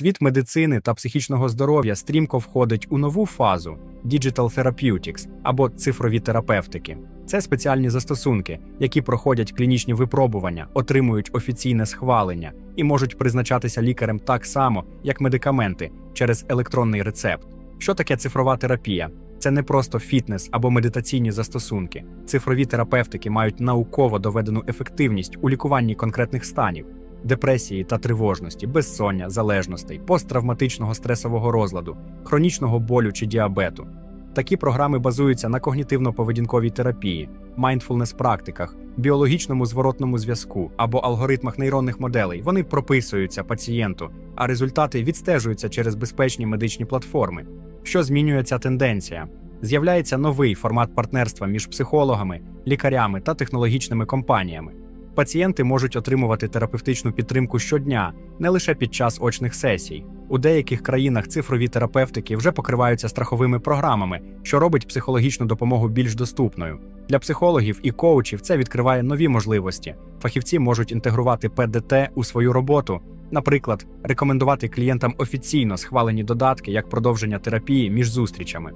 Світ медицини та психічного здоров'я стрімко входить у нову фазу Digital Therapeutics або цифрові терапевтики. Це спеціальні застосунки, які проходять клінічні випробування, отримують офіційне схвалення і можуть призначатися лікарем так само, як медикаменти через електронний рецепт. Що таке цифрова терапія? Це не просто фітнес або медитаційні застосунки. Цифрові терапевтики мають науково доведену ефективність у лікуванні конкретних станів депресії та тривожності, безсоння, залежностей, посттравматичного стресового розладу, хронічного болю чи діабету. Такі програми базуються на когнітивно-поведінковій терапії, майндфулнес практиках, біологічному зворотному зв'язку або алгоритмах нейронних моделей. Вони прописуються пацієнту, а результати відстежуються через безпечні медичні платформи. Що змінює ця тенденція? З'являється новий формат партнерства між психологами, лікарями та технологічними компаніями. Пацієнти можуть отримувати терапевтичну підтримку щодня, не лише під час очних сесій. У деяких країнах цифрові терапевтики вже покриваються страховими програмами, що робить психологічну допомогу більш доступною. Для психологів і коучів це відкриває нові можливості. Фахівці можуть інтегрувати ПДТ у свою роботу, наприклад, рекомендувати клієнтам офіційно схвалені додатки як продовження терапії між зустрічами.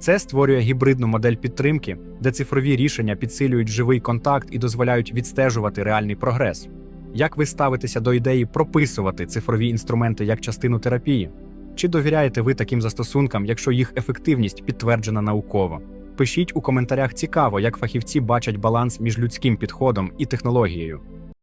Це створює гібридну модель підтримки, де цифрові рішення підсилюють живий контакт і дозволяють відстежувати реальний прогрес. Як ви ставитеся до ідеї прописувати цифрові інструменти як частину терапії? Чи довіряєте ви таким застосункам, якщо їх ефективність підтверджена науково? Пишіть у коментарях цікаво, як фахівці бачать баланс між людським підходом і технологією.